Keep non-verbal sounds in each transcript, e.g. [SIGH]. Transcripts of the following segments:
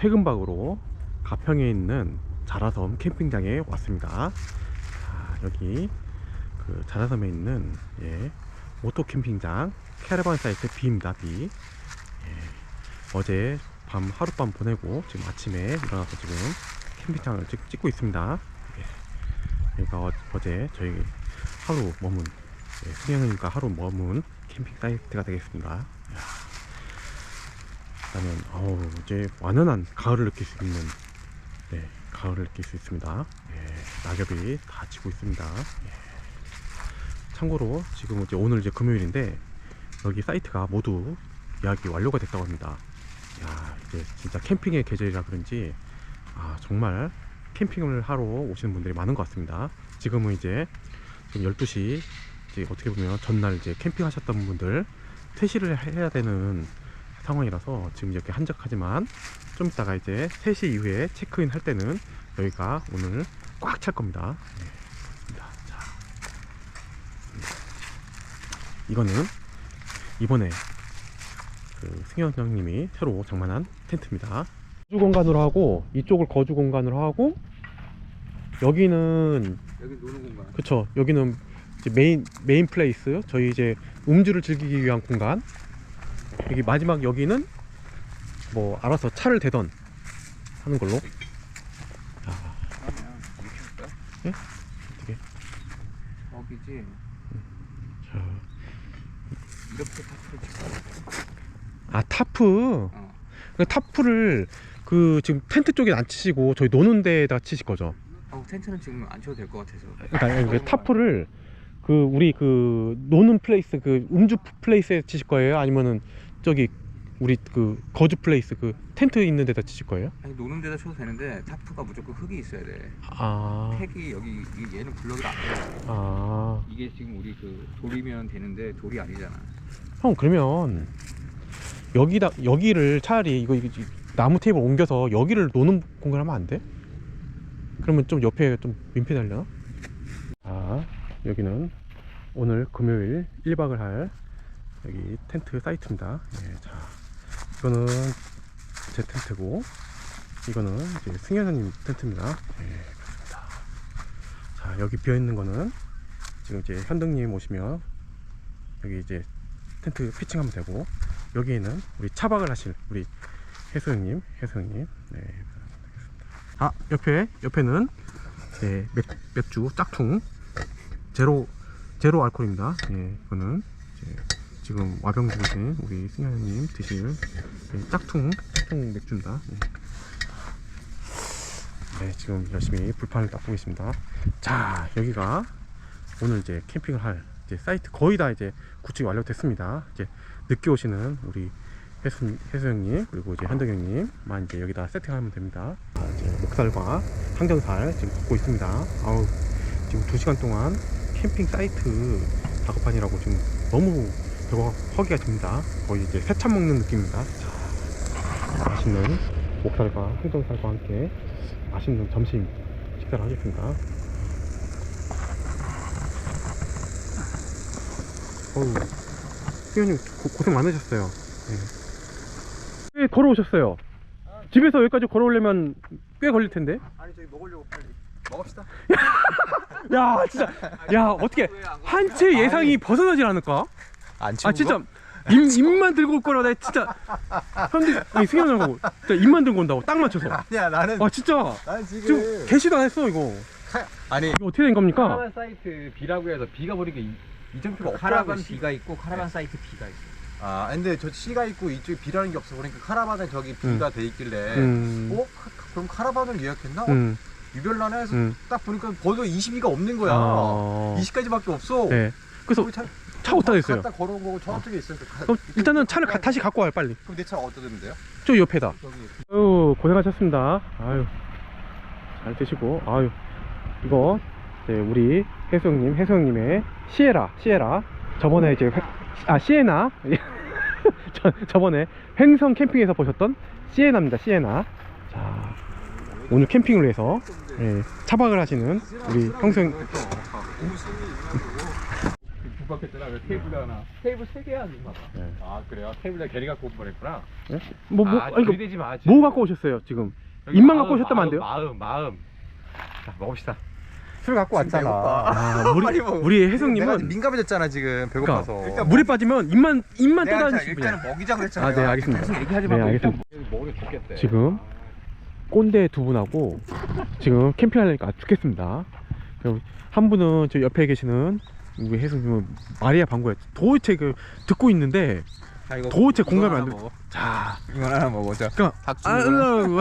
퇴근박으로 가평에 있는 자라섬 캠핑장에 왔습니다. 자, 여기 그 자라섬에 있는 예, 오토 캠핑장 캐러반 사이트 B입니다. B. 예, 어제 밤 하룻밤 보내고 지금 아침에 일어나서 지금 캠핑장을 찍, 찍고 있습니다. 예, 여기가 어, 어제 저희 하루 머문 예, 승현이니까 하루 머문 캠핑 사이트가 되겠습니다. 일단은 어우, 이제 완연한 가을을 느낄 수 있는 네, 가을을 느낄 수 있습니다. 예, 낙엽이 다 지고 있습니다. 예. 참고로 지금 이제 오늘 이제 금요일인데 여기 사이트가 모두 예약이 완료가 됐다고 합니다. 야 이제 진짜 캠핑의 계절이라 그런지 아 정말 캠핑을 하러 오시는 분들이 많은 것 같습니다. 지금은 이제 지금 12시 이제 어떻게 보면 전날 이제 캠핑 하셨던 분들 퇴실을 해야 되는 상황이라서 지금 이렇게 한적하지만 좀 이따가 이제 3시 이후에 체크인 할 때는 여기가 오늘 꽉 찰 겁니다. 네. 자, 이거는 이번에 그 승현 형님이 새로 장만한 텐트입니다. 거주 공간으로 하고 이쪽을 거주 공간으로 하고 여기는 여기 노는 공간. 그쵸 여기는 이제 메인 메인 플레이스 저희 이제 음주를 즐기기 위한 공간 여기 마지막 여기는 뭐 알아서 차를 대던 하는 걸로 아? 예? 어떻게 여기지. 자, 이렇게 타프를 치고. 아 타프 어. 그 타프를 그 지금 텐트 쪽에 안 치시고 저희 노는 데다 치실 거죠 어, 텐트는 지금 안 쳐도 될 것 같아서. 그러니까 그 타프를 그 우리 그 노는 플레이스 그 음주 플레이스에 치실 거예요 아니면은 저기 우리 그 거주 플레이스 그 텐트 있는 데다 치실 거예요 아니 노는 데다 쳐도 되는데 타프가 무조건 흙이 있어야 돼. 아 팩이 여기 이- 얘는 블럭이 안 돼. 아, 이게 지금 우리 그 돌이면 되는데 돌이 아니잖아. 형 그러면 여기다 여기를 차라리 이거, 이거 나무 테이블 옮겨서 여기를 노는 공간 하면 안 돼? 그러면 좀 옆에 좀 민폐 달려나? 아 여기는 오늘 금요일 1박을 할 여기 텐트 사이트입니다. 예, 자 이거는 제 텐트고 이거는 이제 승현님 텐트입니다. 예, 그렇습니다. 자 여기 비어 있는 거는 지금 이제 현등님 오시면 여기 이제 텐트 피칭하면 되고 여기에는 우리 차박을 하실 우리 해수 형님, 해수 형님. 네. 아 옆에 옆에는 네, 맥, 맥주 짝퉁 제로 제로 알코올입니다. 예, 이거는 이제 지금 와병 중이신 우리 승현 형님 드실 예, 짝퉁 짝퉁 맥주입니다. 예. 네, 지금 열심히 불판을 닦고 있습니다. 자, 여기가 오늘 이제 캠핑을 할 이제 사이트 거의 다 이제 구축이 완료됐습니다. 이제 늦게 오시는 우리 해수, 해수 형님 그리고 이제 현덕 형님만 이제 여기다 세팅하면 됩니다. 아, 이제 목살과 항정살 지금 굽고 있습니다. 아우 지금 2 시간 동안 캠핑 사이트 작업하느라고 지금 너무 배가 허기가 집니다. 거의 이제 새참 먹는 느낌입니다. 자, 맛있는 목살과 항정살과 함께 맛있는 점심 식사를 하겠습니다. 어우, 수현님 고 생 많으셨어요. 네. 꽤 걸어오셨어요. 집에서 여기까지 걸어오려면 꽤 걸릴 텐데. 아니 저기 먹으려고 빨리 먹읍시다. [LAUGHS] 야, 진짜. 야, 어떻게 한채 예상이 벗어나질 않을까? 안 아, 진짜. 입, 입만 들고 올 거라 내가 진짜 사람들이 아니 승현하고 진짜 입만 들고 온다고 딱 맞춰서 아니야 나는 아 진짜 나는 지금 지금 개시도 안 했어 이거 아니 이거 어떻게 된 겁니까? 카라반 사이트 B라고 해서 B가 이- 이정표가 카라반 없더라고 B가 있고 카라반 사이트 B가 있어. 아 근데 저 C가 있고 이쪽에 B라는 게 없어 그러니까 카라반에 저기 B가 돼 있길래 음, 어? 카- 그럼 카라반을 예약했나? 어? 음, 유별나네 해서 음. 딱 보니까 번호 22가 없는 거야 아, 20까지밖에 없어 네. 그래서 우리 차 어디다 댔어요? 갖다 걸어온 거고 저쪽에 있어요. 가- 그럼 일단은 차를 가- 다시 갖고 와요 빨리. 그럼 내 차 어디다 두면 돼요? 저 옆에다. 저기. 아유 고생하셨습니다. 아유 잘 드시고. 아유 이거 네, 우리 혜수형님 혜수형님의 시에라 시에라. 저번에 이제 회- 아 시에나? [LAUGHS] 저, 저번에 횡성 캠핑에서 보셨던 시에나입니다 시에나. 자 오늘 캠핑을 위해서 예, 차박을 하시는 우리 형수형 죽었겠잖아. 왜 테이블 하나? 테이블 세 개야, 지금 봐봐. 네. 아 그래요? 테이블에 게리 갖고 올 뻔했구나. 뭐, 뭐, 아, 아니, 그, 들이대지 마. 뭐 갖고 오셨어요, 지금? 여기 입만 마음, 갖고 오셨다면 안 돼요? 마음, 마음. 자, 먹읍시다. 술 갖고 왔잖아. [LAUGHS] 아, 우리, 먹어. 우리 내가 혜성님은 민감해졌잖아 지금 배고파서. 그러니까 물에 빠지면 입만, 입만 내가 떠다니시는 분이야. 일단은 먹이자 그랬잖아. 아, 네, 알겠습니다. 무슨 얘기하지 네, 말고 알겠습니다. 일단 먹으면 좋겠대. 지금 꼰대 두 분하고 지금 캠핑하려니까 죽겠습니다. 그럼 한 분은 저 옆에 계시는 우리 혜성님은 마리아 방구야. 도대체 그 듣고 있는데 자, 이거 도대체 이거 공감이 하나 안 돼. 먹어. 자, 이건 하나 먹어. 자. 그러니까 닭 아? 으, 으,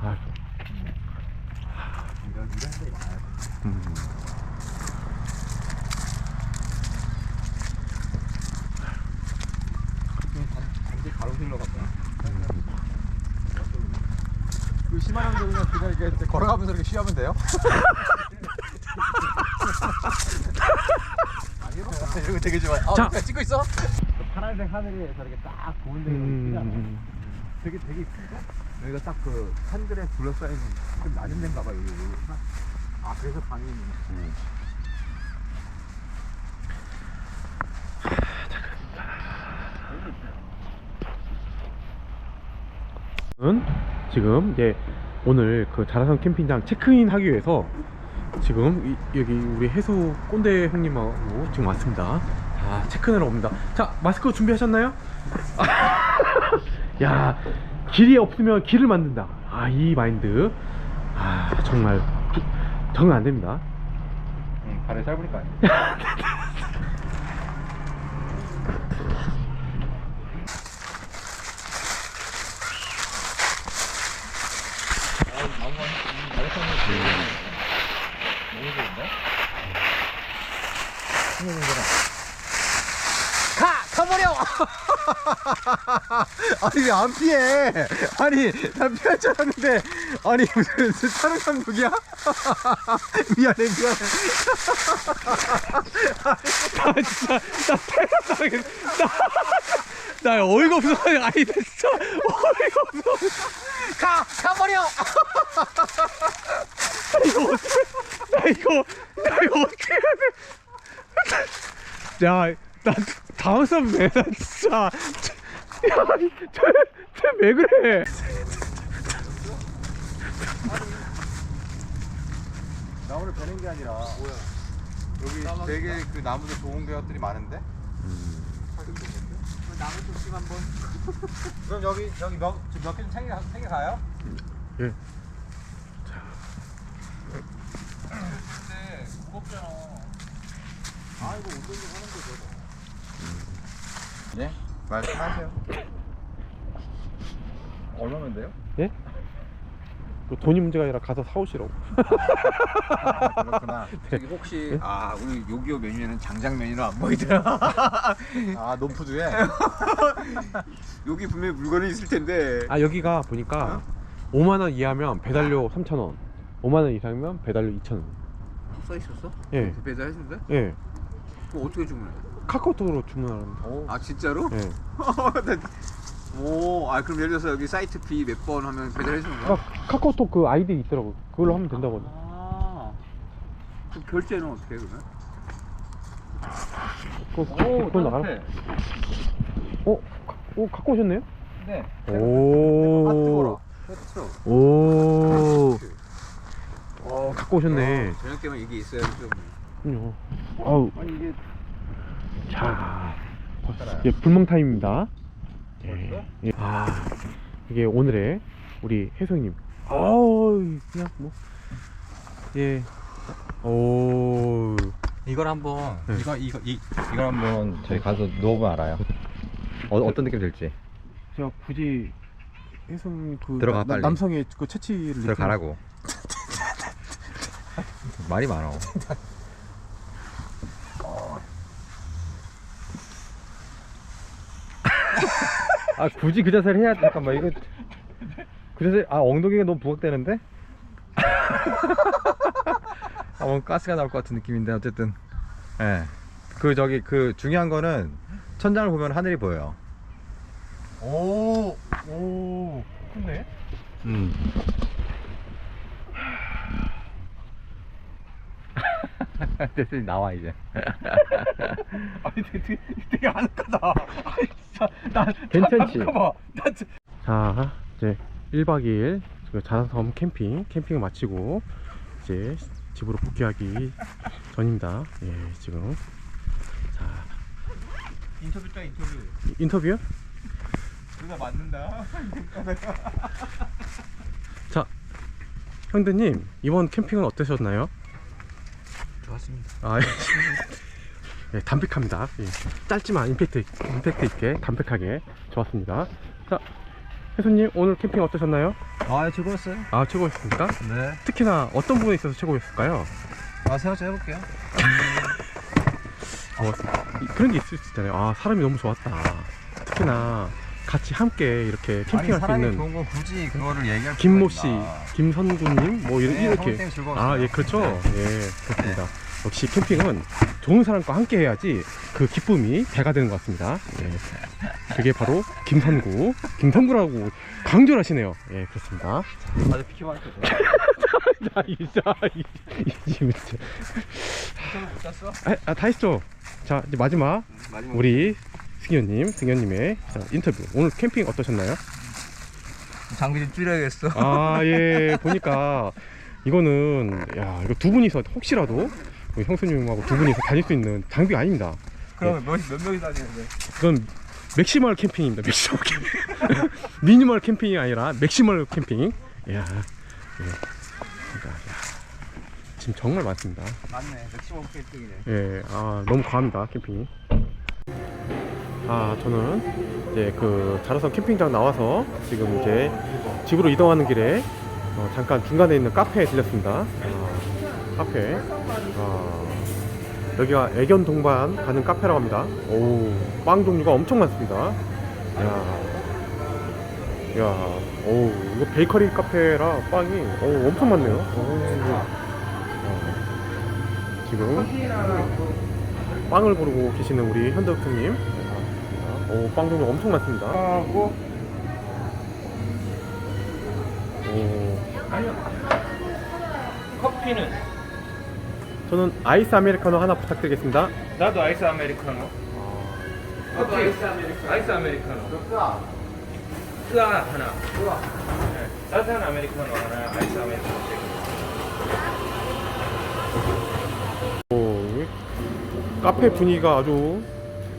아, 음. 단지 가로질러 갔다. 그 형도 그냥 그냥 이렇게 걸어가면서 이렇게 쉬하면 돼요? [LAUGHS] 이런 거 되게 좋아해. 아, 자. 그냥 찍고 있어? 파란색 하늘에 저렇게 딱 좋은 데가 있잖아. 음, 되게 되게 이쁘다. 여기가 딱 그 산들에 둘러싸인 좀 낮은 데인가 봐 여기. 아 그래서 방이 있네. 은 지금 이제 오늘 그 자라성 캠핑장 체크인 하기 위해서 지금 이- 여기 우리 해수 꼰대 형님하고 지금 왔습니다. 자, 체크인하러 옵니다. 자, 마스크 준비하셨나요? [LAUGHS] 야, 길이 없으면 길을 만든다. 아, 이 마인드. 아, 정말 정은 안 됩니다. 응, 발을 짧으니까 아니야. [LAUGHS] [LAUGHS] 아니 왜 안 피해? 아니 난 피할 줄 알았는데 아니 무슨 촬영 감독이야? [LAUGHS] 미안해 미안해 [LAUGHS] 나 진짜 나 태어나게 나, 나 어이가 없어 아니 나 진짜 어이가 없어 가! 가버려! 이거 어떻게 나 이거 나 이거 어떻게 해야 돼 야 나 당황스럽네 나 진짜 야쟤쟤왜 그래 나 오늘 뵈는 게 아니라 뭐야 여기 되게 그 나무도 좋은 배웠들이 많은데? 나무 좀씩 한번. [LAUGHS] 그럼 여기 여기 몇개좀 챙겨 챙겨 가요? 예. 근데 무겁잖아. 아 이거 운동도 하는 거죠. 네 말씀하세요. 얼마면 돼요? 예? 그 돈이 문제가 아니라 가서 사오시라고 아, 그렇구나. [LAUGHS] 저기 혹시 아 우리 요기요 메뉴에는 장장 메뉴는 안 보이더라. [LAUGHS] 아 논푸드에 [LAUGHS] 여기 분명히 물건이 있을 텐데. 아 여기가 보니까 5만 원 이하면 배달료 3,000원 5만 원 이상이면 배달료 2,000원 써 있었어? 예. 배달 했는데? 예 그럼 어떻게 주문해? 카카오톡으로 주문하랍니다 아 진짜로? 예. [LAUGHS] 오, 아 그럼 예를 들어서 여기 사이트 비 몇 번 하면 배달해 주는 거야? 아, 카카오톡 그 아이디 있더라고 그걸로 하면 된다고 아. 그럼 결제는 어떻게 해 그러면? 그거, 그거 나가나? 어? 가- 오 갖고 오셨네요? 네. 오. 아 뜨거라. 그렇죠. 오. 어, 갖고 오셨네. 저녁 때면 이게 있어야 좀. 그럼요. 아우, 아니 이게 자. 이게 불멍 타임입니다. 예. 예. 아, 이게 오늘의 우리 혜성님. 아우, 그냥 뭐. 예. 오. 이걸 한번 네. 이거 이거 이 이걸 한번 저희 가서 누워보면 알아요. 어, 어떤 느낌 들지? 제가 굳이 혜성 그 들어가, 나- 빨리. 남성의 그 채취를 들어가라고. 말이 많아. [LAUGHS] 아 굳이 그 자세를 해야 잠깐만 이거 그 자세 아 엉덩이가 너무 부각되는데? 아 뭔가 가스가 나올 것 같은 느낌인데 어쨌든 예그 저기 그 중요한 거는 천장을 보면 하늘이 보여요 오, 오, 큰데? 음. [LAUGHS] 됐으니 나와 이제. [LAUGHS] 아니 되게, 되게 아늑하다. 아이, [LAUGHS] 진짜 나 괜찮지? 잠깐만. 나 진짜 자, 이제 1박 2일 그 자산섬 캠핑, 캠핑을 마치고 이제 집으로 복귀하기 전입니다. 예, 지금. 자, 인터뷰 짜 인터뷰. 이- 인터뷰요? 누가 맞는다. [LAUGHS] 자, 형드님, 이번 캠핑은 어떠셨나요? 좋았습니다. 아, 예, 담백합니다. 예, 짧지만 임팩트, 임팩트 있게 담백하게 좋았습니다. 자, 혜수님, 오늘 캠핑 어떠셨나요? 아 즐거웠어요. 아, 최고였습니까? 네. 특히나 어떤 부분에 있어서 최고였을까요? 아 생각 좀 해볼게요. 어, 이- 그런 게 있을 수 있잖아요. 아, 사람이 너무 좋았다. 특히나 같이 함께 이렇게 캠핑할 수 사람이 있는 좋은 거 굳이 그거를 얘기할 김모 필요가 씨, 있나. 김선구님, 뭐 이런, 네, 이렇게. 성우 때문에 즐거웠어요. 아, 예, 그렇죠. 네. 예, 그렇습니다. 역시 캠핑은 좋은 사람과 함께 해야지 그 기쁨이 배가 되는 것 같습니다. 예. 그게 바로 김선구, 김선구라고 강조를 하시네요. 예, 그렇습니다. 아주 피키만 했거든. 자, 이자, 이, 이, 이, 진짜. 인터뷰 못 짰어? 아, 아, 다 했죠? 자, 이제 마지막. 마지막. 우리 승현님, 승현님의 자, 인터뷰. 오늘 캠핑 어떠셨나요? 장비 좀 줄여야겠어. 아, 예, 보니까 이거는, 야, 이거 두 분이서 혹시라도 우리 형수님하고 두 분이서 다닐 수 있는 장비가 아닙니다. 그러면 몇, 몇 명이 다니는데? 그건 맥시멀 캠핑입니다. 맥시멀 캠핑. [LAUGHS] 미니멀 캠핑이 아니라 맥시멀 캠핑. 야, 예. 그러니까, 야, 지금 정말 많습니다. 맞네. 맥시멈 캠핑이네. 예, 아 너무 과합니다 캠핑이. 아 저는 이제 그 자로선 캠핑장 나와서 지금 이제 집으로 이동하는 길에 어, 잠깐 중간에 있는 카페에 들렸습니다. 아, 카페. 아, 여기가 애견 동반 가는 카페라고 합니다. 오, 빵 종류가 엄청 많습니다. 야, 야, 오, 이거 베이커리 카페라 빵이 오, 엄청 많네요. 오, 어, 지금 빵을 고르고 계시는 우리 현덕 형님. 오, 빵 종류 엄청 많습니다. 오, 커피는 저는 아이스 아메리카노 하나 부탁드리겠습니다. 나도 아이스 아메리카노. 커피 아이스 아메리카노. 아이스 아메리카노. 뜨아 하나. 네, 따뜻한 아메리카노 하나. 아이스 아메리카노. 오, 카페 분위기가 아주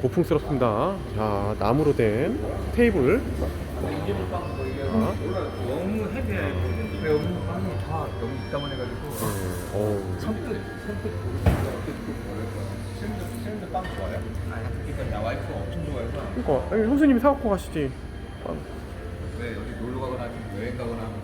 고풍스럽습니다. 자, 나무로 된 테이블. 아, 너무 헤비해 여기 빵이 다 여기 있다만 해가지고 네, 오, 선뜻 선뜻 수영도 수영도 빵 좋아요? 아, 그러니까 나 와이프가 엄청 좋아해서. 그러니까 아니, 형수님이 사갖고 가시지. 왜 어디 놀러 가거나 좀 여행 가거나 하면